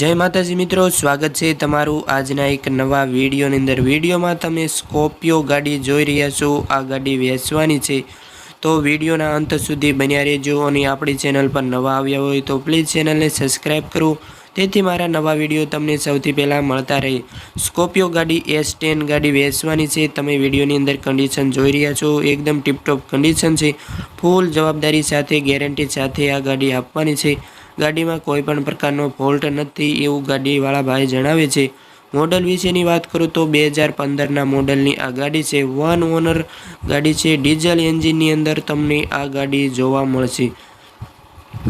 જય માતાજી મિત્રો, સ્વાગત છે તમારું આજના એક નવા વિડીયોની અંદર. વિડીયોમાં તમે સ્કોપિયો ગાડી જોઈ રહ્યા છો, આ ગાડી વેચવાની છે. તો વિડીયોના અંત સુધી બન્યા રહેજો અને આપણી ચેનલ પર નવા આવ્યા હોય તો પ્લીઝ ચેનલને સબસ્ક્રાઈબ કરો. તેથી મારા નવા વીડિયો તમને સૌથી પહેલાં મળતા રહે. સ્કોપિયો ગાડી એસ ટેન ગાડી વેચવાની છે. તમે વિડીયોની અંદર કન્ડિશન જોઈ રહ્યા છો. એકદમ ટીપટોપ કન્ડિશન છે. ફૂલ જવાબદારી સાથે ગેરંટી સાથે આ ગાડી આપવાની છે. ગાડીમાં કોઈ પણ પ્રકારનો ફોલ્ટ નથી એવું ગાડીવાળા ભાઈ જણાવે છે. મોડલ વિશેની વાત કરું તો બે હજાર પંદરના મોડલની આ ગાડી છે. વન ઓનર ગાડી છે. ડીઝલ એન્જિનની અંદર તમને આ ગાડી જોવા મળશે.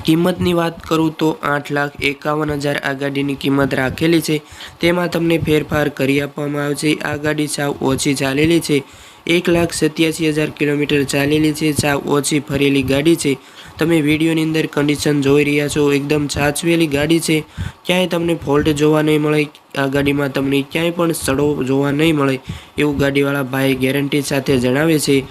કિંમતની વાત કરું તો આઠ લાખ એકાવન હજાર આ ગાડીની કિંમત રાખેલી છે. તેમાં તમને ફેરફાર કરી આપવામાં આવશે. આ ગાડી સાવ ઓછી ચાલેલી છે. એક લાખ સત્યાસી હજાર કિલોમીટર ચાલેલી છે સાવ ઓછી ફરેલી ગાડી છે. તમે વિડીયોની અંદર કન્ડિશન જોઈ રહ્યા છો, એકદમ સાચવેલી ગાડી છે. ક્યાંય તમને ફોલ્ટ જોવા નહીં મળે, આ ગાડીમાં તમને ક્યાંય પણ સડો જોવા નહીં મળે, એવું ગાડીવાળા ભાઈ ગેરંટી સાથે જણાવે છે.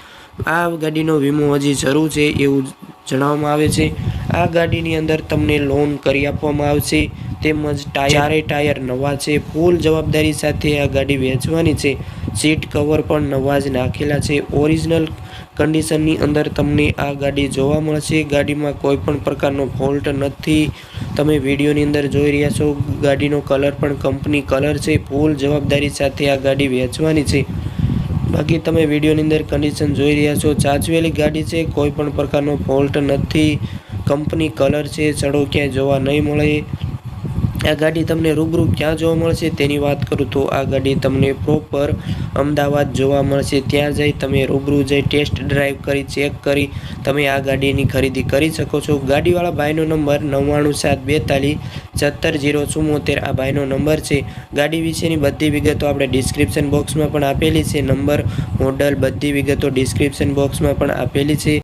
આ ગાડીનો વીમો હજી જરૂર છે એવું જણાવવામાં આવે છે. આ ગાડીની અંદર તમને લોન કરી આપવામાં આવશે, તેમજ ચારે ટાયર નવા છે. ફૂલ જવાબદારી સાથે આ ગાડી વેચવાની છે. સીટ કવર પણ નવા જ નાખેલા છે. ઓરિજિનલ કન્ડિશનની અંદર તમને આ ગાડી જોવા મળશે. ગાડીમાં કોઈ પણ પ્રકારનો ફોલ્ટ નથી. તમે વિડીયોની અંદર જોઈ રહ્યા છો, ગાડીનો કલર પણ કંપની કલર છે. ફૂલ જવાબદારી સાથે આ ગાડી વેચવાની છે. બાકી તમે વિડીયોની અંદર કન્ડિશન જોઈ રહ્યા છો. ચાચવેલી ગાડી છે, કોઈ પણ પ્રકારનો ફોલ્ટ નથી. કંપની કલર છે ચડો ક્યાંય જોવા નહીં મળે. આ ગાડી તમને રૂબરૂ ક્યાં જોવા મળશે તેની વાત કરું તો આ ગાડી તમને પ્રોપર અમદાવાદ જોવા મળશે. ત્યાં જઈ તમે રૂબરૂ જઈ ટેસ્ટ ડ્રાઈવ કરી ચેક કરી, તમે આ ગાડીની ખરીદી કરી શકો છો. ગાડીવાળા ભાઈનો નંબર નવ્વાણું સાત બેતાલીસ સત્તર જીરો ચુમ્મોતેર, આ ભાઈનો નંબર છે. ગાડી વિશેની બધી વિગતો આપણે ડિસ્ક્રિપ્શન બોક્સમાં પણ આપેલી છે. નંબર મોડલ બધી વિગતો ડિસ્ક્રિપ્શન બોક્સમાં પણ આપેલી છે.